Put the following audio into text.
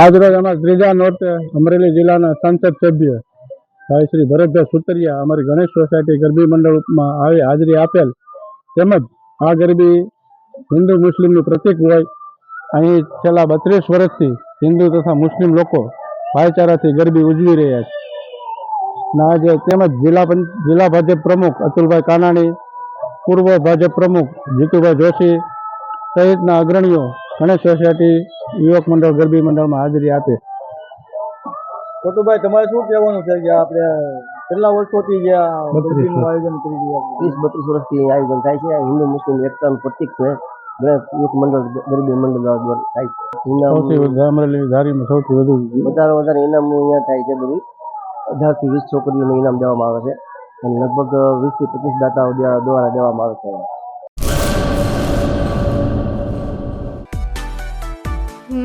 આજરોજ અમારા ત્રીજા નોર્તે અમરેલી જિલ્લાના સંસદ સભ્ય ભાઈ શ્રી ભરતભાઈ સુતરિયા અમારી ગણેશ સોસાયટી ગરબી મંડળમાં આવી હાજરી આપેલ તેમજ આ ગરબી હિન્દુ મુસ્લિમનું પ્રતીક હોય, અહીં છેલ્લા બત્રીસ વર્ષથી હિન્દુ તથા મુસ્લિમ લોકો ભાઈચારાથી ગરબી ઉજવી રહ્યા છે. આજે તેમજ જિલ્લા જિલ્લા ભાજપ પ્રમુખ અતુલભાઈ કાનાણી, પૂર્વ ભાજપ પ્રમુખ જીતુભાઈ જોશી સહિતના અગ્રણીઓ ગણેશ સોસાયટી યુવક મંડળ ગરબી મંડળમાં હાજરી આપે. છોટુભાઈ તમારે શું કહેવાનું છે કે આપણે કેટલા વર્ષોથી જે ગરબીનું આયોજન કરી રહ્યા ત્રીસ બત્રીસ વર્ષથી આયોજન થાય છે. હિન્દુ મુસ્લિમ એકતાનું પ્રતિક છે. ગણેશ મંડળ ગરબી મંડળ દ્વારા થાય છે. ઇનામ સૌથી વધુ ધારીમાં સૌથી વધુ વધારે વધારે ઇનામનું અહીંયા થાય છે બધી. અઢારથી વીસ છોકરીઓને ઇનામ દેવામાં આવે છે. અને લગભગ વીસથી પચીસ દાતાઓ દ્વારા દેવામાં આવે છે.